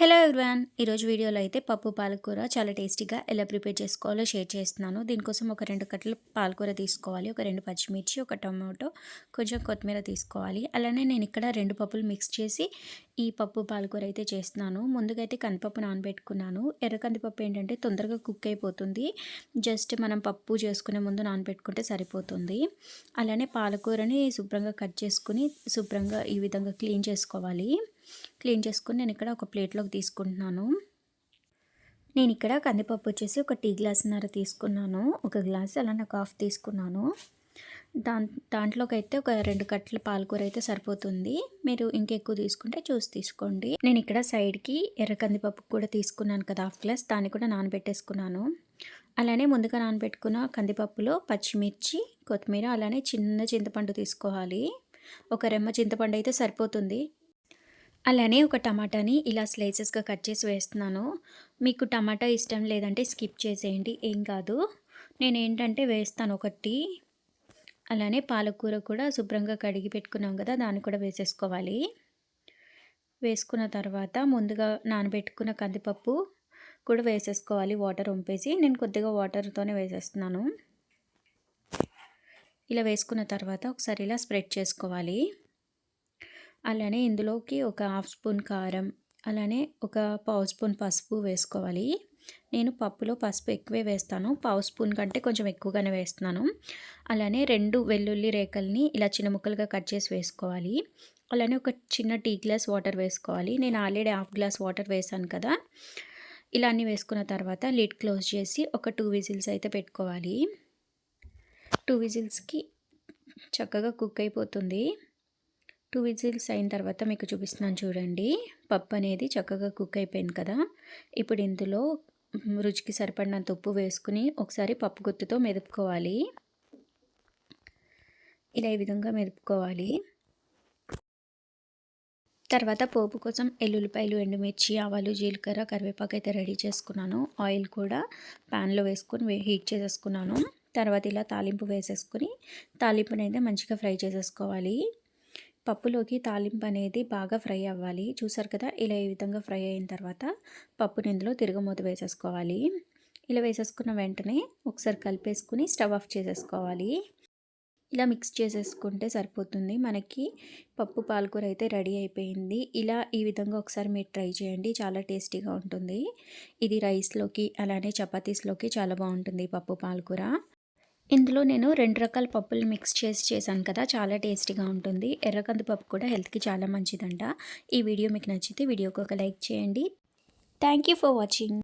Hello everyone ఈరోజు వీడియోలో అయితే పప్పు పాలకూర చాలా టేస్టీగా ఎలా ప్రిపేర్ చేసుకోవాలో షేర్ చేస్తున్నాను. దీనికోసం ఒక రెండు కట్టలు పాలకూర తీసుకోవాలి ఒక రెండు పచ్చిమిర్చి ఒక టమాటో కొంచెం కొత్తిమీర తీసుకోవాలి. అలానే నేను ఇక్కడ రెండు పప్పులు మిక్స్ చేసి ఈ పప్పు పాలకూర అయితే చేస్తున్నాను. ముందుగా అయితే కందిపప్పు నానబెట్టుకున్నాను. ఎర్ర కందిపప్పు ఏంటంటే తొందరగా కుక్ అయిపోతుంది. జస్ట్ మనం పప్పు చేసుకునే ముందు నానబెట్టుకుంటే సరిపోతుంది. అలానే పాలకూరని శుభ్రంగా కట్ చేసుకుని శుభ్రంగా ఈ విధంగా క్లీన్ చేసుకోవాలి. క్లీన్ చేసుకుని నేను ఇక్కడ ఒక ప్లేట్లోకి తీసుకుంటున్నాను. నేను ఇక్కడ కందిపప్పు వచ్చేసి ఒక టీ గ్లాసున్నర తీసుకున్నాను. ఒక గ్లాస్ అలానే ఒక హాఫ్ తీసుకున్నాను. దా దాంట్లోకి అయితే ఒక రెండు కట్టల పాలకూర అయితే సరిపోతుంది. మీరు ఇంకెక్కువ తీసుకుంటే చూసి తీసుకోండి. నేను ఇక్కడ సైడ్కి ఎర్ర కందిపప్పు కూడా తీసుకున్నాను కదా హాఫ్ గ్లాస్. దాన్ని కూడా నానబెట్టేసుకున్నాను. అలానే ముందుగా నానబెట్టుకున్న కందిపప్పులో పచ్చిమిర్చి కొత్తిమీర అలానే చిన్న చింతపండు తీసుకోవాలి. ఒక రెమ్మ చింతపండు అయితే సరిపోతుంది. అలానే ఒక టమాటాని ఇలా స్లైసెస్గా కట్ చేసి వేస్తున్నాను. మీకు టమాటా ఇష్టం లేదంటే స్కిప్ చేసేయండి. ఏం కాదు. నేను ఏంటంటే వేస్తాను ఒకటి. అలానే పాలకూర కూడా శుభ్రంగా కడిగి పెట్టుకున్నాం కదా దాన్ని కూడా వేసేసుకోవాలి. వేసుకున్న తర్వాత ముందుగా నానబెట్టుకున్న కందిపప్పు కూడా వేసేసుకోవాలి. వాటర్ వంపేసి నేను కొద్దిగా వాటర్తోనే వేసేస్తున్నాను. ఇలా వేసుకున్న తర్వాత ఒకసారి ఇలా స్ప్రెడ్ చేసుకోవాలి. అలానే ఇందులోకి ఒక హాఫ్ స్పూన్ కారం అలానే ఒక పావు స్పూన్ పసుపు వేసుకోవాలి. నేను పప్పులో పసుపు ఎక్కువే వేస్తాను. పావు స్పూన్ కంటే కొంచెం ఎక్కువగానే వేస్తున్నాను. అలానే రెండు వెల్లుల్లి రేకల్ని ఇలా చిన్న ముక్కలుగా కట్ చేసి వేసుకోవాలి. అలానే ఒక చిన్న టీ గ్లాస్ వాటర్ వేసుకోవాలి. నేను ఆల్రెడీ హాఫ్ గ్లాస్ వాటర్ వేసాను కదా. ఇలా అన్నీ వేసుకున్న తర్వాత లిడ్ క్లోజ్ చేసి ఒక టూ విజిల్స్ అయితే పెట్టుకోవాలి. టూ విజిల్స్కి చక్కగా కుక్ అయిపోతుంది. టూ విజిల్స్ అయిన తర్వాత మీకు చూపిస్తున్నాను చూడండి. పప్పు అనేది చక్కగా కుక్ అయిపోయింది కదా. ఇప్పుడు ఇందులో రుచికి సరిపడినంత ఉప్పు వేసుకుని ఒకసారి పప్పు గుత్తుతో మెదుపుకోవాలి. ఇలా ఈ విధంగా మెదుపుకోవాలి. తర్వాత పోపు కోసం ఎల్లుల్లిపాయలు ఎండుమిర్చి ఆవాలు జీలకర్ర కరివేపాకు అయితే రెడీ చేసుకున్నాను. ఆయిల్ కూడా ప్యాన్లో వేసుకొని హీట్ చేసేసుకున్నాను. తర్వాత ఇలా తాలింపు వేసేసుకుని తాలింపునైతే మంచిగా ఫ్రై చేసేసుకోవాలి. పప్పులోకి తాలింపు అనేది బాగా ఫ్రై అవ్వాలి. చూసారు కదా ఇలా ఈ విధంగా ఫ్రై అయిన తర్వాత పప్పుని ఇందులో తిరగమూత వేసేసుకోవాలి. ఇలా వేసేసుకున్న వెంటనే ఒకసారి కలిపేసుకుని స్టవ్ ఆఫ్ చేసేసుకోవాలి. ఇలా మిక్స్ చేసేసుకుంటే సరిపోతుంది. మనకి పప్పు పాలకూర అయితే రెడీ అయిపోయింది. ఇలా ఈ విధంగా ఒకసారి మీరు ట్రై చేయండి. చాలా టేస్టీగా ఉంటుంది. ఇది రైస్లోకి అలానే చపాతీస్లోకి చాలా బాగుంటుంది పప్పు పాలకూర. ఇందులో నేను రెండు రకాల పప్పులు మిక్స్ చేసి చేశాను కదా చాలా టేస్టీగా ఉంటుంది. ఎర్రకంది పప్పు కూడా హెల్త్కి చాలా మంచిదంట. ఈ వీడియో మీకు నచ్చితే వీడియోకి ఒక లైక్ చేయండి. Thank for watching.